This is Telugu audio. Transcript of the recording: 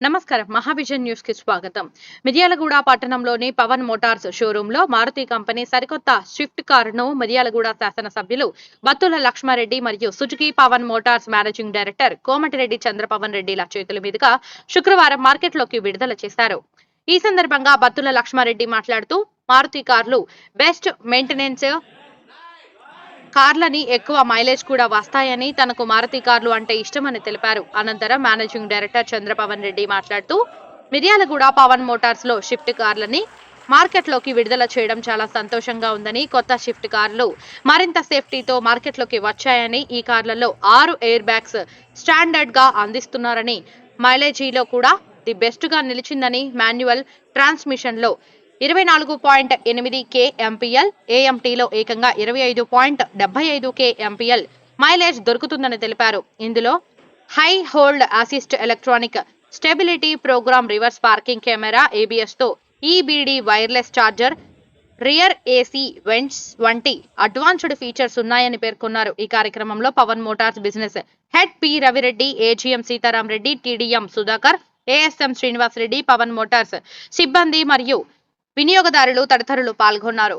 నమస్కారం. మహావిజన్ న్యూస్కి స్వాగతం. మిర్యాలగూడ పట్టణంలోని పవన్ మోటార్స్ షోరూమ్లో మారుతి కంపెనీ సరికొత్త స్విఫ్ట్ కారును మిర్యాలగూడ శాసనసభ్యులు బత్తుల లక్ష్మారెడ్డి మరియు Suzuki Pavan Motors managing director Komatireddy Chandrapavan రెడ్డిల చేతుల మీదుగా శుక్రవారం మార్కెట్లోకి విడుదల చేశారు. ఈ సందర్భంగా బత్తుల లక్ష్మారెడ్డి మాట్లాడుతూ మారుతి కార్లు బెస్ట్ మెయింటెనెన్స్ కార్లని ఎక్కువ మైలేజ్ కూడా వస్తాయని తనకు మారుతి కార్లు అంటే ఇష్టమని తెలిపారు. అనంతరం మేనేజింగ్ డైరెక్టర్ చంద్రపవన్ రెడ్డి మాట్లాడుతూ మిర్యాలగూడ పవన్ మోటార్స్లో షిఫ్ట్ కార్లని మార్కెట్లోకి విడుదల చేయడం చాలా సంతోషంగా ఉందని కొత్త షిఫ్ట్ కార్లు మరింత సేఫ్టీతో మార్కెట్లోకి వచ్చాయని ఈ కార్లలో ఆరు ఎయిర్ బ్యాగ్స్ స్టాండర్డ్గా అందిస్తున్నారని మైలేజీలో కూడా ది బెస్ట్గా నిలిచిందని మాన్యువల్ ట్రాన్స్మిషన్లో ఇరవై నాలుగు పాయింట్ ఎనిమిది కే ఎంపీఎల్ ఏఎంటీలో ఏకంగా ఇరవై ఐదు పాయింట్ డెబ్బై ఐదు కే ఎంపీఎల్ మైలేజ్ దొరుకుతుందని తెలిపారు. ఇందులో hill hold assist electronic stability program reverse parking camera ఏబిఎస్తో EBD wireless charger rear AC vents వంటి అడ్వాన్స్డ్ ఫీచర్స్ ఉన్నాయని పేర్కొన్నారు. ఈ కార్యక్రమంలో Pavan Motors business head P Ravireddy AGM Sitaram Reddy TDM Sudhakar ASM Srinivas Reddy Pavan Motors సిబ్బంది మరియు వినియోగదారులు తదితరులు పాల్గొన్నారు.